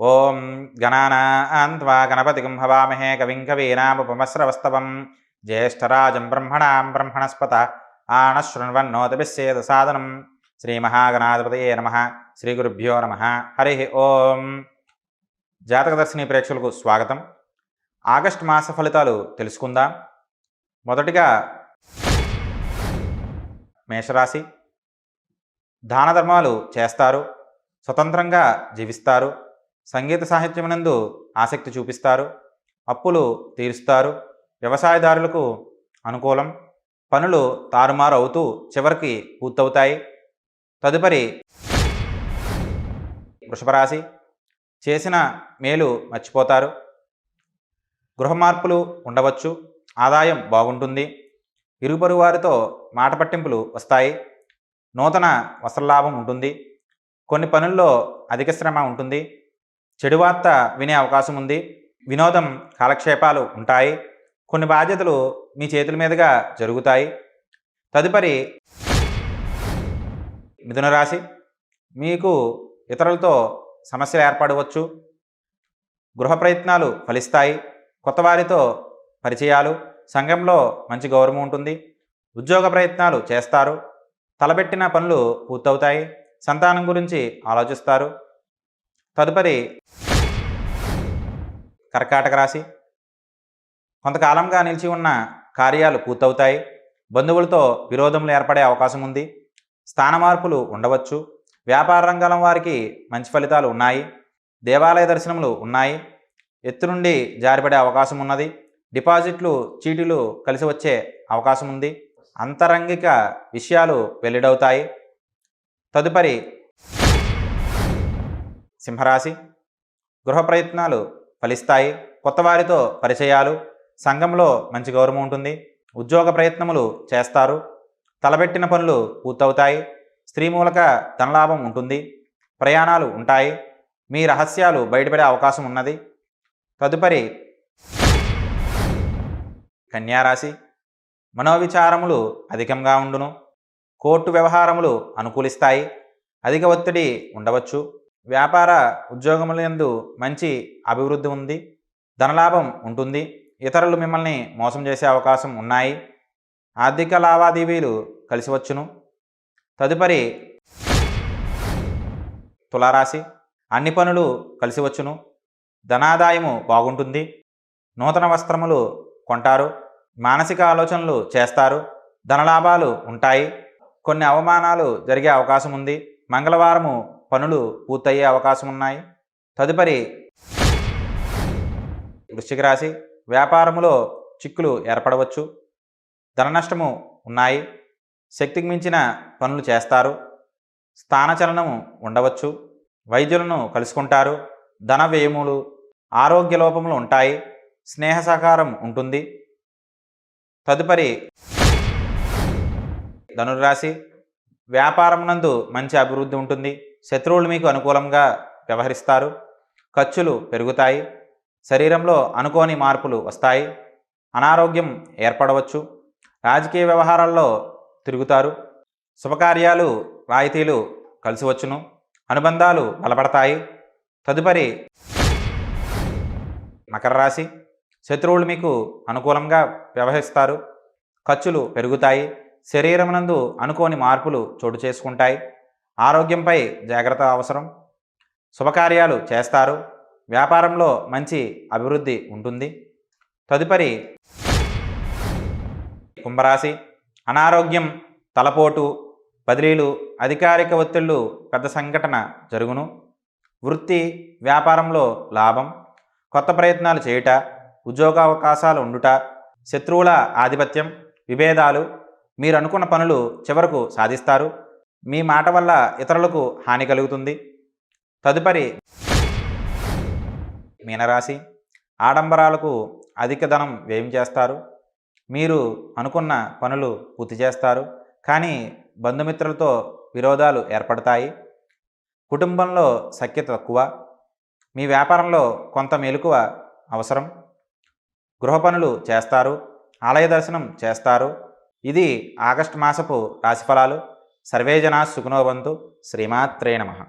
ఓం గణానాన్వా గణపతిగం హవామహే కవిం కవీనాముపమస్రవస్తవం. జ్యేష్ఠరాజం బ్రహ్మణాం బ్రహ్మణస్పత ఆనశృణ్వన్నోతభిస్సేద సాదనం. శ్రీమహాగణాధిపతయే నమ. శ్రీ గురుభ్యో నమ. హరి ఓం. జాతకదర్శిని ప్రేక్షకులకు స్వాగతం. ఆగస్ట్ మాస ఫలితాలు తెలుసుకుందాం. మొదటిగా మేషరాశి. దాన ధర్మాలు చేస్తారు. స్వతంత్రంగా జీవిస్తారు. సంగీత సాహిత్యమునందు ఆసక్తి చూపిస్తారు అప్పులు తీరుస్తారు వ్యవసాయదారులకు అనుకూలం పనులు తారుమారు అవుతూ చివరికి పూర్తవుతాయి. తదుపరి వృషభరాశి చేసిన మేలు మర్చిపోతారు. గృహ మార్పులు ఉండవచ్చు ఆదాయం బాగుంటుంది ఇరుగుపరు వారితో మాట పట్టింపులు వస్తాయి నూతన వస్త్రలాభం ఉంటుంది కొన్ని పనుల్లో అధిక శ్రమ ఉంటుంది చెడు వార్త వినే అవకాశం ఉంది. వినోదం కాలక్షేపాలు ఉంటాయి. కొన్ని బాధ్యతలు మీ చేతుల మీదుగా జరుగుతాయి. తదుపరి మిథున రాశి. మీకు ఇతరులతో సమస్యలు ఏర్పడవచ్చు. గృహ ప్రయత్నాలు ఫలిస్తాయి. కొత్త వారితో పరిచయాలు సంఘంలో మంచి గౌరవం ఉంటుంది. ఉద్యోగ ప్రయత్నాలు చేస్తారు. తలబెట్టిన పనులు పూర్తవుతాయి. సంతానం గురించి ఆలోచిస్తారు. తదుపరి కర్కాటక రాశి. కొంతకాలంగా నిలిచి ఉన్న కార్యాలు పూర్తవుతాయి. బంధువులతో విరోధములు ఏర్పడే అవకాశం ఉంది. స్థాన మార్పులు ఉండవచ్చు. వ్యాపార రంగం వారికి మంచి ఫలితాలు ఉన్నాయి. దేవాలయ దర్శనములు ఉన్నాయి. ఎత్తు నుండి జారిపడే అవకాశం ఉన్నది. డిపాజిట్లు చీటీలు కలిసి వచ్చే అవకాశం ఉంది. అంతరంగిక విషయాలు వెల్లడవుతాయి. తదుపరి సింహరాశి గృహ ప్రయత్నాలు ఫలిస్తాయి. కొత్త వారితో పరిచయాలు సంఘంలో మంచి గౌరవం ఉంటుంది. ఉద్యోగ ప్రయత్నములు చేస్తారు. తలబెట్టిన పనులు పూర్తవుతాయి. స్త్రీ మూలక ధనలాభం ఉంటుంది. ప్రయాణాలు ఉంటాయి. మీ రహస్యాలు బయటపడే అవకాశం ఉన్నది. తదుపరి కన్యారాశి మనోవిచారములు అధికంగా ఉండును. కోర్టు వ్యవహారములు అనుకూలిస్తాయి. అధిక ఒత్తిడి ఉండవచ్చు. వ్యాపార ఉద్యోగములందు మంచి అభివృద్ధి ఉంది ధనలాభం ఉంటుంది ఇతరులు మిమ్మల్ని మోసం చేసే అవకాశం ఉన్నాయి ఆర్థిక లావాదేవీలు కలిసి వచ్చును తదుపరి తులారాశి అన్ని పనులు కలిసి వచ్చును ధనాదాయము బాగుంటుంది నూతన వస్త్రములు కొంటారు మానసిక ఆలోచనలు చేస్తారు ధనలాభాలు ఉంటాయి కొన్ని అవమానాలు జరిగే అవకాశం ఉంది మంగళవారము పనులు పూర్తయ్యే అవకాశం ఉన్నాయి తదుపరి వృశ్చిక రాశి వ్యాపారములో చిక్కులు ఏర్పడవచ్చు. ధన నష్టము ఉన్నాయి. శక్తికి మించిన పనులు చేస్తారు. స్థానచలనము ఉండవచ్చు. వైద్యులను కలుసుకుంటారు. ధన వ్యయములు ఆరోగ్య లోపములు ఉంటాయి. స్నేహ సహకారం ఉంటుంది. తదుపరి ధనురాశి వ్యాపారం నందు మంచి అభివృద్ధి ఉంటుంది. శత్రువులు మీకు అనుకూలంగా వ్యవహరిస్తారు. ఖర్చులు పెరుగుతాయి. శరీరంలో అనుకోని మార్పులు వస్తాయి. అనారోగ్యం ఏర్పడవచ్చు. రాజకీయ వ్యవహారాల్లో తిరుగుతారు. శుభకార్యాలు రాయితీలు కలిసి వచ్చును అనుబంధాలు బలపడతాయి. తదుపరి మకర రాశి. శత్రువులు మీకు అనుకూలంగా వ్యవహరిస్తారు. ఖర్చులు పెరుగుతాయి. శరీరం నందు అనుకోని మార్పులు చోటు చేసుకుంటాయి. ఆరోగ్యంపై జాగ్రత్త అవసరం. శుభకార్యాలు చేస్తారు. వ్యాపారంలో మంచి అభివృద్ధి ఉంటుంది. తదుపరి కుంభరాశి. అనారోగ్యం తలపోటు బదిలీలు అధికారిక ఒత్తిళ్ళు పెద్ద సంఘటన జరుగును. వృత్తి వ్యాపారంలో లాభం. కొత్త ప్రయత్నాలు చేయుట ఉద్యోగావకాశాలు ఉండుట శత్రువుల ఆధిపత్యం విభేదాలు మీరు అనుకున్న పనులు చివరకు సాధిస్తారు. మీ మాట వల్ల ఇతరులకు హాని కలుగుతుంది. తదుపరి మీనరాశి. ఆడంబరాలకు అధిక ధనం వ్యయం చేస్తారు. మీరు అనుకున్న పనులు పూర్తి చేస్తారు. కానీ బంధుమిత్రులతో విరోధాలు ఏర్పడతాయి. కుటుంబంలో సఖ్యత తక్కువ. మీ వ్యాపారంలో కొంత మెలకువ అవసరం. గృహ పనులు చేస్తారు. ఆలయ దర్శనం చేస్తారు. ఇది ఆగస్టు మాసపు రాశిఫలాలు సర్వేజన సుఖనోవంతు శ్రీమాత్రే నమః.